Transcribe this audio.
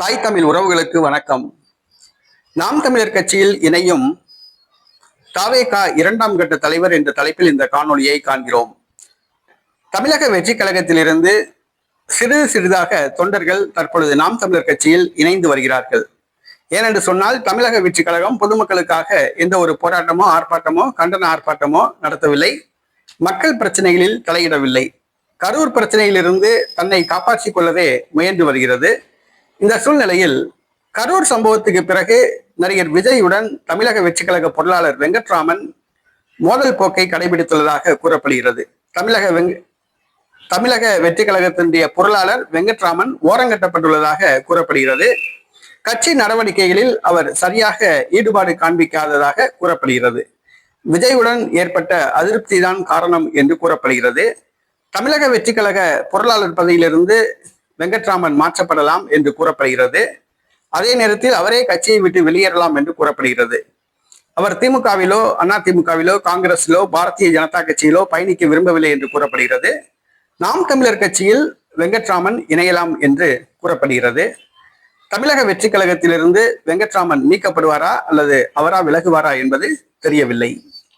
தாய் தமிழ் உறவுகளுக்கு வணக்கம். நாம் தமிழர் கட்சியில் இணையும் தாவேகா இரண்டாம் கட்ட தலைவர் என்ற தலைப்பில் இந்த காணொலியை காண்கிறோம். தமிழக வெற்றி கழகத்திலிருந்து சிறிது சிறிதாக தொண்டர்கள் தற்பொழுது நாம் தமிழர் கட்சியில் இணைந்து வருகிறார்கள். ஏனென்று சொன்னால் தமிழக வெற்றி கழகம் பொதுமக்களுக்காக எந்த ஒரு போராட்டமோ ஆர்ப்பாட்டமோ கண்டன ஆர்ப்பாட்டமோ நடத்தவில்லை. மக்கள் பிரச்சனைகளில் தலையிடவில்லை. கரூர் பிரச்சனையிலிருந்து தன்னை காப்பாற்றிக் கொள்ளவே முயன்று வருகிறது. இந்த சூழ்நிலையில் கரூர் சம்பவத்துக்கு பிறகு நடிகர் விஜயுடன் தமிழக வெற்றிக்கழக பொருளாளர் வெங்கட்ராமன் மோதல் போக்கை கடைபிடித்துள்ளதாக கூறப்படுகிறது. தமிழக வெங்க தமிழக வெற்றிக்கழகத்தினுடைய பொருளாளர் வெங்கட்ராமன் ஓரங்கட்டப்பட்டுள்ளதாக கூறப்படுகிறது. கட்சி நடவடிக்கைகளில் அவர் சரியாக ஈடுபாடு காண்பிக்காததாக கூறப்படுகிறது. விஜயுடன் ஏற்பட்ட அதிருப்தி தான் காரணம் என்று கூறப்படுகிறது. தமிழக வெற்றிக்கழக பொருளாளர் பதவியிலிருந்து வெங்கட்ராமன் மாற்றப்படலாம் என்று கூறப்படுகிறது. அதே நேரத்தில் அவரே கட்சியை விட்டு வெளியேறலாம் என்று கூறப்படுகிறது. அவர் திமுகவிலோ அண்ணா திமுகவிலோ காங்கிரஸிலோ பாரதிய ஜனதா கட்சியிலோ பயணிக்க விரும்பவில்லை என்று கூறப்படுகிறது. நாம் தமிழர் கட்சியில் வெங்கட்ராமன் இணையலாம் என்று கூறப்படுகிறது. தமிழக வெற்றி கழகத்திலிருந்து வெங்கட்ராமன் நீக்கப்படுவாரா அல்லது அவரா விலகுவாரா என்பது தெரியவில்லை.